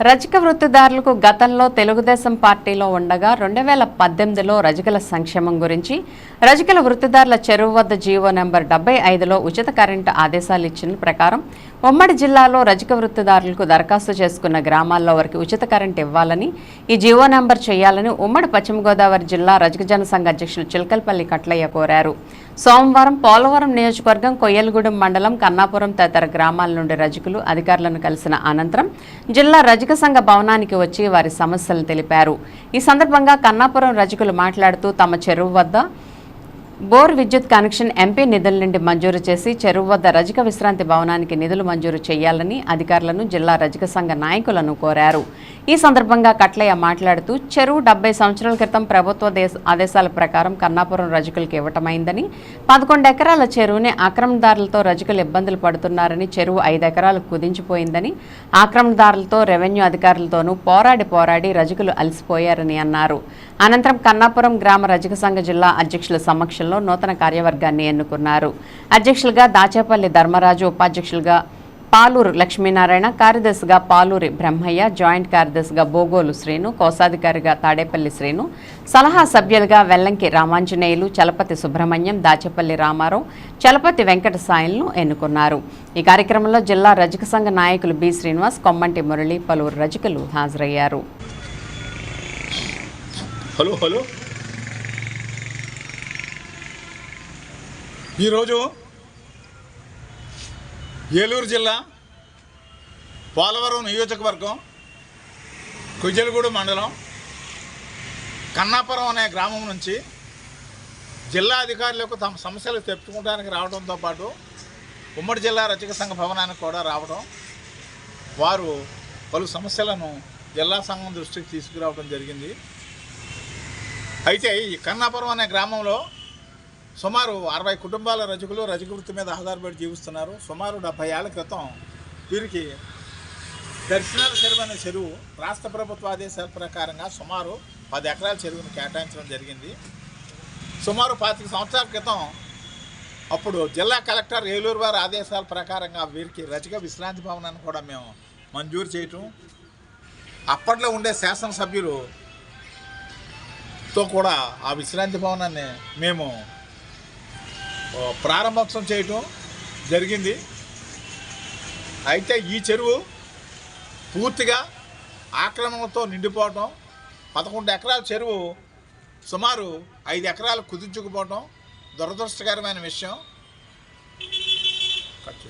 రజక వృత్తిదారులకు గతంలో తెలుగుదేశం పార్టీలో ఉండగా రెండు వేల పద్దెనిమిదిలో రజకల సంక్షేమం గురించి రజకల వృత్తిదారుల చెరువు వద్ద జీవో నెంబర్ డెబ్బై ఐదులో ఉచిత కరెంటు ఆదేశాలు ఇచ్చిన ప్రకారం ఉమ్మడి జిల్లాలో రజక వృత్తిదారులకు దరఖాస్తు చేసుకున్న గ్రామాల్లో వారికి ఉచిత కరెంటు ఇవ్వాలని ఈ జీవో నెంబర్ చేయాలని ఉమ్మడి పశ్చిమ గోదావరి జిల్లా రజక జనసంఘ అధ్యక్షులు చిలకల్పల్లి కట్లయ్య కోరారు. సోమవారం పోలవరం నియోజకవర్గం కొయ్యలగూడెం మండలం కన్నాపురం తదితర గ్రామాల నుండి రజకులు అధికారులను కలిసిన అనంతరం జిల్లా రజక సంఘ భవనానికి వచ్చి వారి సమస్యలను తెలిపారు. ఈ సందర్భంగా కన్నాపురం రజకులు మాట్లాడుతూ తమ చెరువు వద్ద బోర్ విద్యుత్ కనెక్షన్ ఎంపీ నిధుల నుండి మంజూరు చేసి చెరువు వద్ద రజక విశ్రాంతి భవనానికి నిధులు మంజూరు చేయాలని అధికారులను జిల్లా రజక సంఘ నాయకులను కోరారు. ఈ సందర్భంగా కట్లయ్య మాట్లాడుతూ చెరువు డెబ్బై సంవత్సరాల క్రితం ప్రభుత్వ దేశ ఆదేశాల ప్రకారం కన్నాపురం రజకులకు ఇవ్వటమైందని పదకొండు ఎకరాల చెరువుని ఆక్రమణదారులతో రజకులు ఇబ్బందులు పడుతున్నారని చెరువు ఐదు ఎకరాలకు కుదించిపోయిందని ఆక్రమణదారులతో రెవెన్యూ అధికారులతోనూ పోరాడి పోరాడి రజకులు అలసిపోయారని అన్నారు. అనంతరం కన్నాపురం గ్రామ రజక సంఘ జిల్లా అధ్యక్షుల సమక్షంలో నూతన కార్యవర్గాన్ని ఎన్నుకున్నారు. అధ్యక్షులుగా దాచేపల్లి ధర్మరాజు ఉపాధ్యక్షులుగా పాలూరు లక్ష్మీనారాయణ కార్యదర్శిగా పాలూరి బ్రహ్మయ్య జాయింట్ కార్యదర్శిగా బోగోలు శ్రీను కోశాధికారిగా తాడేపల్లి శ్రీను సలహా సభ్యులుగా వెల్లంకి రామాంజనేయులు చలపతి సుబ్రహ్మణ్యం దాచేపల్లి రామారావు చలపతి వెంకట సాయిలను ఎన్నుకున్నారు. ఈ కార్యక్రమంలో జిల్లా రజక సంఘ నాయకులు బి శ్రీనివాస్ కొమ్మంటి మురళి పలువురు రజకులు హాజరయ్యారు. Hello hello. ఈరోజు ఏలూరు జిల్లా పోలవరం నియోజకవర్గం కుజలగూడు మండలం కన్నాపురం అనే గ్రామం నుంచి జిల్లా అధికారులకు తమ సమస్యలు తెప్పుకోవడానికి రావడంతో పాటు ఉమ్మడి జిల్లా రచక సంఘ భవనానికి కూడా రావడం వారు పలు సమస్యలను జిల్లా సంఘం దృష్టికి తీసుకురావడం జరిగింది. అయితే ఈ కన్నాపురం అనే గ్రామంలో సుమారు అరవై కుటుంబాల రజకులు రజక వృత్తి మీద ఆధారపడి జీవిస్తున్నారు. సుమారు డెబ్భై ఏళ్ళ క్రితం వీరికి దర్శనాల చెరువు అనే చెరువు రాష్ట్ర ప్రభుత్వ ఆదేశాల ప్రకారంగా సుమారు పది ఎకరాల చెరువును కేటాయించడం జరిగింది. సుమారు పాతిక సంవత్సరాల క్రితం అప్పుడు జిల్లా కలెక్టర్ ఏలూరు వారి ఆదేశాల ప్రకారంగా వీరికి రజక విశ్రాంతి భవనాన్ని కూడా మేము మంజూరు చేయటం. అప్పట్లో ఉండే శాసనసభ్యులు తో కూడా ఆ విశ్రాంతి భవనాన్ని మేము ప్రారంభోత్సవం చేయటం జరిగింది. అయితే ఈ చెరువు పూర్తిగా ఆక్రమణతో నిండిపోవటం పదకొండు ఎకరాల చెరువు సుమారు ఐదు ఎకరాలు కుదించుకుపోవటం దురదృష్టకరమైన విషయం. కట్